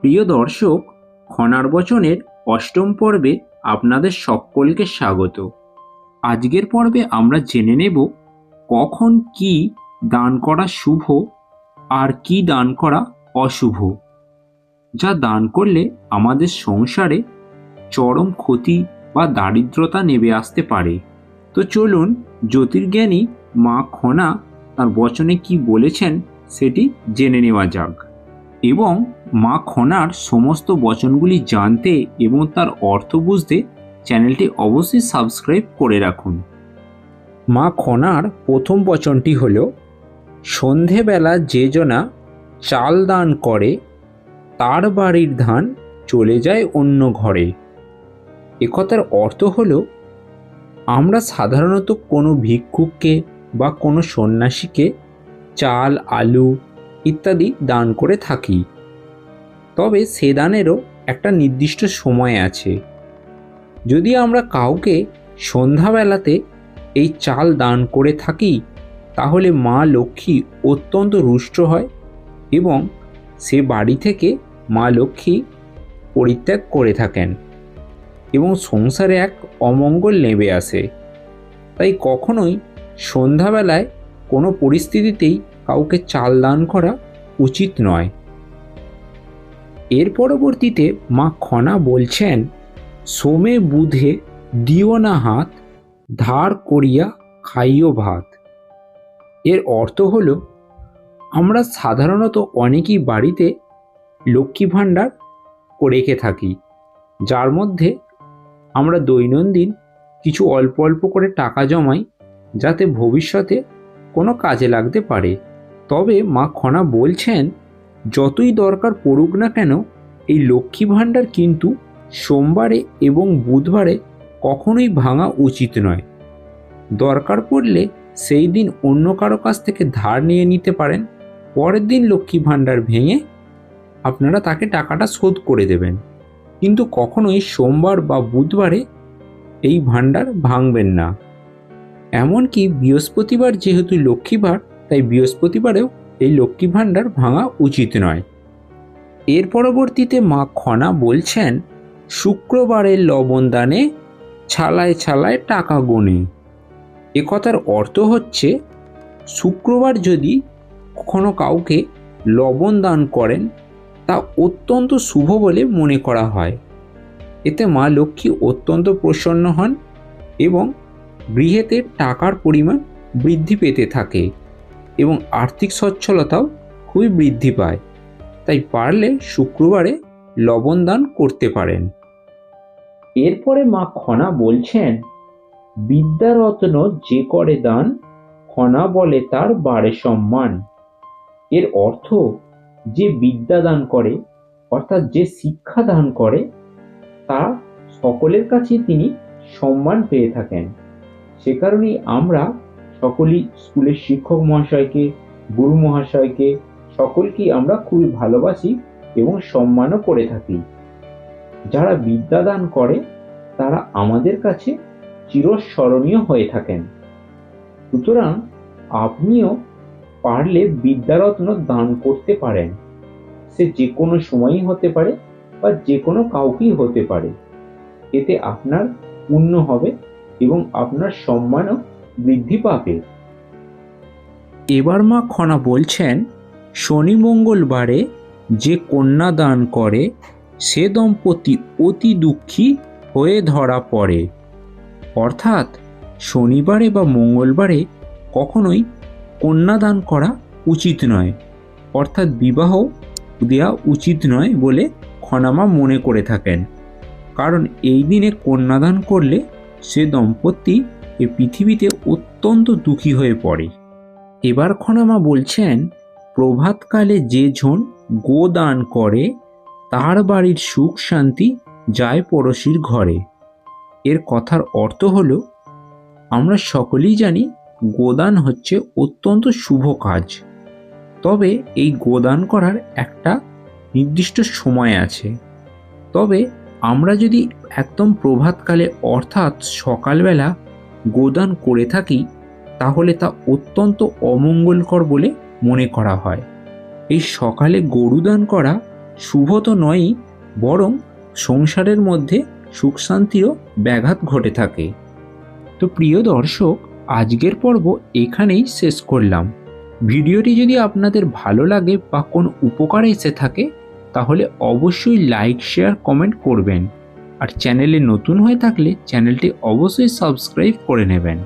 প্রিয় দর্শক, খনার বচনের অষ্টম পর্বে আপনাদের সকলকে স্বাগত। আজকের পর্বে আমরা জেনে নেব কখন কি দান করা শুভ আর কি দান করা অশুভ, যা দান করলে আমাদের সংসারে চরম ক্ষতি বা দারিদ্রতা নেমে আসতে পারে। তো চলুন জ্যোতির্জ্ঞানী মা খনা তার বচনে কি বলেছেন সেটি জেনে নেওয়া যাক। এবং মা খনার সমস্ত বচনগুলি জানতে এবং তার অর্থ বুঝতে চ্যানেলটি অবশ্যই সাবস্ক্রাইব করে রাখুন। মা খনার প্রথম বচনটি হল, সন্ধেবেলা যে জনা চাল দান করে, তার বাড়ির ধান চলে যায় অন্য ঘরে। একথার অর্থ হল, আমরা সাধারণত কোনো ভিক্ষুককে বা কোনো সন্ন্যাসীকে চাল, আলু ইত্যাদি দান করে থাকি। তবে সে দানেরও একটা নির্দিষ্ট সময় আছে। যদি আমরা কাউকে সন্ধ্যাবেলাতে এই চাল দান করে থাকি, তাহলে মা লক্ষ্মী অত্যন্ত রুষ্ট হয় এবং সে বাড়ি থেকে মা লক্ষ্মী পরিত্যাগ করে থাকেন এবং সংসারে এক অমঙ্গল নেমে আসে। তাই কখনোই সন্ধ্যাবেলায় কোনো পরিস্থিতিতেই কাউকে চাল দান করা উচিত নয়। এর পরবর্তীতে মা খনা বলছেন, সোমে বুধে দিও না হাত, ধার করিয়া খাইও ভাত। এর অর্থ হলো, আমরা সাধারণত অনেকেই বাড়িতে লক্ষ্মী ভাণ্ডার রেখে থাকি, যার মধ্যে আমরা দৈনন্দিন কিছু অল্প অল্প করে টাকা জমাই, যাতে ভবিষ্যতে কোনো কাজে লাগতে পারে। তবে মা খনা বলছেন যতই দরকার পড়ুক না কেন, এই লক্ষ্মী ভাণ্ডার কিন্তু সোমবারে এবং বুধবারে কখনোই ভাঙা উচিত নয়। দরকার পড়লে সেই দিন অন্য কারও কাছ থেকে ধার নিয়ে নিতে পারেন, পরের দিন লক্ষ্মী ভাণ্ডার ভেঙে আপনারা তাকে টাকাটা শোধ করে দেবেন। কিন্তু কখনোই সোমবার বা বুধবারে এই ভাণ্ডার ভাঙবেন না। এমনকি বৃহস্পতিবার যেহেতু লক্ষ্মীবার তাই বৃহস্পতিবারেও এই লক্ষ্মী ভাণ্ডার ভাঙা উচিত নয়। এর পরবর্তীতে মা খনা বলছেন শুক্রবারের লবণ দানে ছালায় ছালায় টাকা গুনে। একথার অর্থ হচ্ছে, শুক্রবার যদি কখনো কাউকে লবণ দান করেন, তা অত্যন্ত শুভ বলে মনে করা হয়। এতে মা লক্ষ্মী অত্যন্ত প্রসন্ন হন এবং গৃহেতে টাকার পরিমাণ বৃদ্ধি পেতে থাকে। এবং আর্থিক সচ্ছলতাও খুবই বৃদ্ধি পায়। তাই পারলে শুক্রবারে লবণ দান করতে পারেন। এরপরে মা খনা বলছেন, বিদ্যারত্ন যে করে দান খনা বলে তার বারে সম্মান। এর অর্থ, যে বিদ্যা দান করে, অর্থাৎ যে শিক্ষা দান করে, তা সকলের কাছে তিনি সম্মান পেয়ে থাকেন। সে কারণেই আমরা সকলেই স্কুলের শিক্ষক মহাশয়কে, গুরু মহাশয়কে, সকলকেই আমরা খুবই ভালোবাসি এবং সম্মানও করে থাকি। যারা বিদ্যা দান করে, তারা আমাদের কাছে চিরস্মরণীয় হয়ে থাকেন। সুতরাং আপনিও পারলে বিদ্যারত্ন দান করতে পারেন। সে যে কোনো সময়ই হতে পারে বা যে কোনো কাউকেই হতে পারে। এতে আপনার পুণ্য হবে এবং আপনার সম্মানও বৃদ্ধি পাবে। এবার মা খনা বলছেন, শনি মঙ্গলবারে যে কন্যা দান করে, সে দম্পতি অতি দুঃখী হয়ে ধরা পড়ে। অর্থাৎ শনিবারে বা মঙ্গলবারে কখনোই কন্যা দান করা উচিত নয়। অর্থাৎ বিবাহ দেওয়া উচিত নয় বলে খনামা মনে করে থাকেন। কারণ এই দিনে কন্যাদান করলে সে দম্পতি এ পৃথিবীতে অত্যন্ত দুঃখী হয়ে পড়ে। এবার খনামা বলছেন, প্রভাতকালে যে জন গোদান করে, তার বাড়ির সুখ শান্তি যায় পড়শির ঘরে। এর কথার অর্থ হলো, আমরা সকলেই জানি গোদান হচ্ছে অত্যন্ত শুভ কাজ। তবে এই গোদান করার একটা নির্দিষ্ট সময় আছে। তবে আমরা যদি একদম প্রভাতকালে, অর্থাৎ সকালবেলা গোদান করে থাকি, তাহলে তা অত্যন্ত অমঙ্গলকর বলে মনে করা হয়। এই সকালে গরু দান করা শুভ তো নয়ই, বরং সংসারের মধ্যে সুখ শান্তিরও ব্যাঘাত ঘটে থাকে। তো প্রিয় দর্শক, আজকের পর্ব এখানেই শেষ করলাম। ভিডিওটি যদি আপনাদের ভালো লাগে বা কোনো উপকার এসে থাকে, তাহলে অবশ্যই লাইক, শেয়ার, কমেন্ট করবেন। আর চ্যানেলে নতুন হয়ে থাকলে চ্যানেলটি অবশ্যই সাবস্ক্রাইব করে নেবেন।